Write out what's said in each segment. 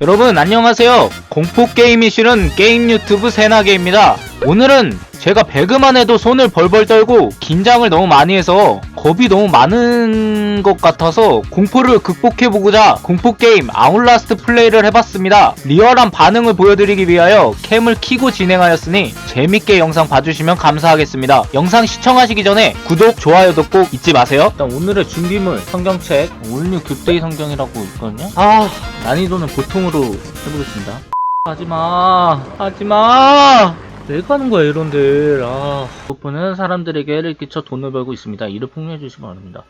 여러분 안녕하세요. 공포 게임이 싫은 게임 유튜브 세나게입니다 오늘은 제가 배그만 해도 손을 벌벌 떨고 긴장을 너무 많이 해서 겁이 너무 많은 것 같아서 공포를 극복해보고자 공포게임 아울라스트 플레이를 해봤습니다. 리얼한 반응을 보여드리기 위하여 캠을 키고 진행하였으니 재밌게 영상 봐주시면 감사하겠습니다. 영상 시청하시기 전에 구독, 좋아요도 꼭 잊지 마세요. 일단 오늘의 준비물 성경책 올뉴 굿데이 성경이라고 있거든요. 아. 난이도는 보통으로 해보겠습니다. 하지마 하지마 왜 가는 거야 이런들 아 오픈은 사람들에게 해를 끼쳐 돈을 벌고 있습니다 이를 폭로해 주시기 바랍니다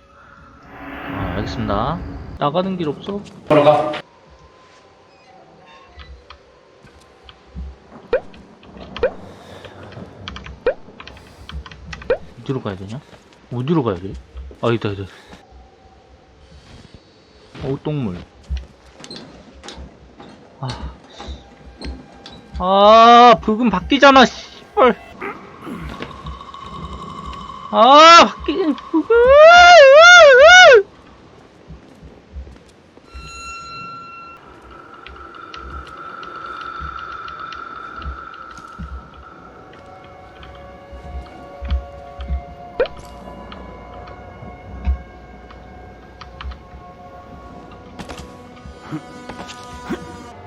아 알겠습니다 나가는 길 없어? 걸어가. 어디로 가야 되냐? 어디로 가야 돼? 아 있다 있다 어우 똥물 아, 아 붉은 바뀌잖아 씨발. 아 바뀌긴 붉은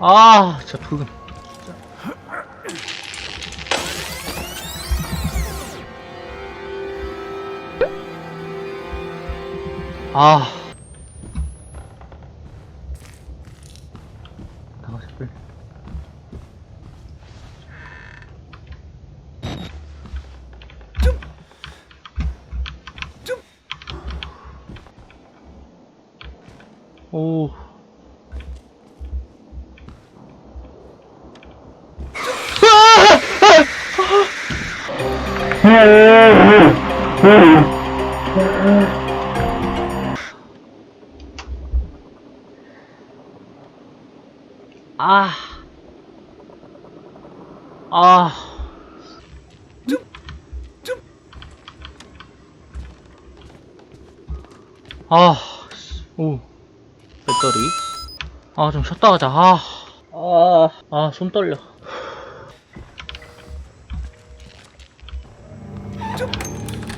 아 진짜 붉 아 나가 싶을 오 아. 아. 아. 씨. 오. 배터리. 아, 좀 쉬었다 가자. 아. 아. 아, 손 떨려.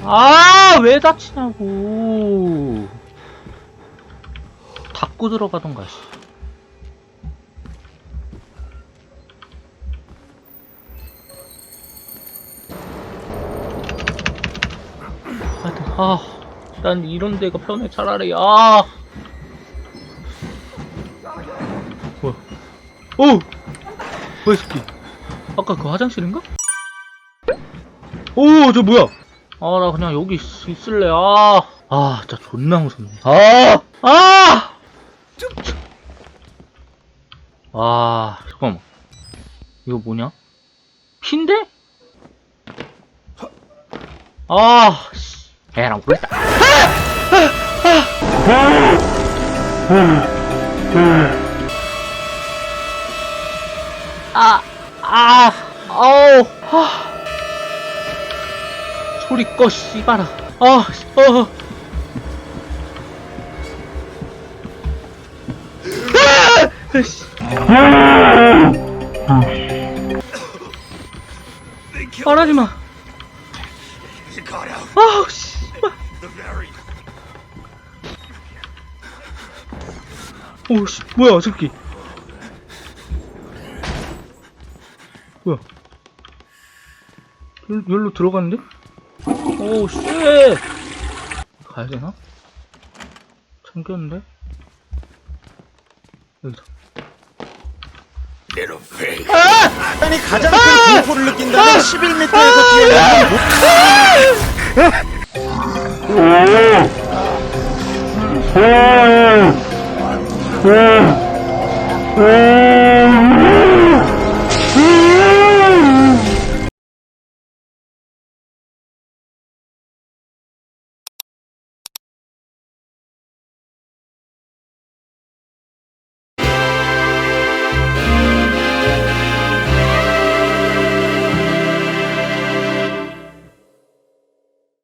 아, 왜 다치냐고. 닫고 들어가던가, 씨. 아, 난 이런 데가 편해, 차라리, 아. 뭐야. 오! 뭐야, 이 새끼. 아까 그 화장실인가? 오, 저 뭐야? 아, 나 그냥 여기 있, 있을래, 아. 아, 진짜 존나 무섭네. 아! 아! 아, 잠깐만. 이거 뭐냐? 핀데? 아, 씨. 에랑 모르겠다. 아, 아, 아우, 아. 소리 꺼, 씨발아. 아, 씨, 어. 아! 씨. 말하지 마. 아우, 씨발. 오, 씨, 뭐야, 저 새끼. 뭐야? 여- 여기로 들어갔는데? 오, 쉣! 가야 되나? 잠겼는데? 여기다. 인간이 가장 큰 공포를 느낀다면 11m에서 뛰어내는 음.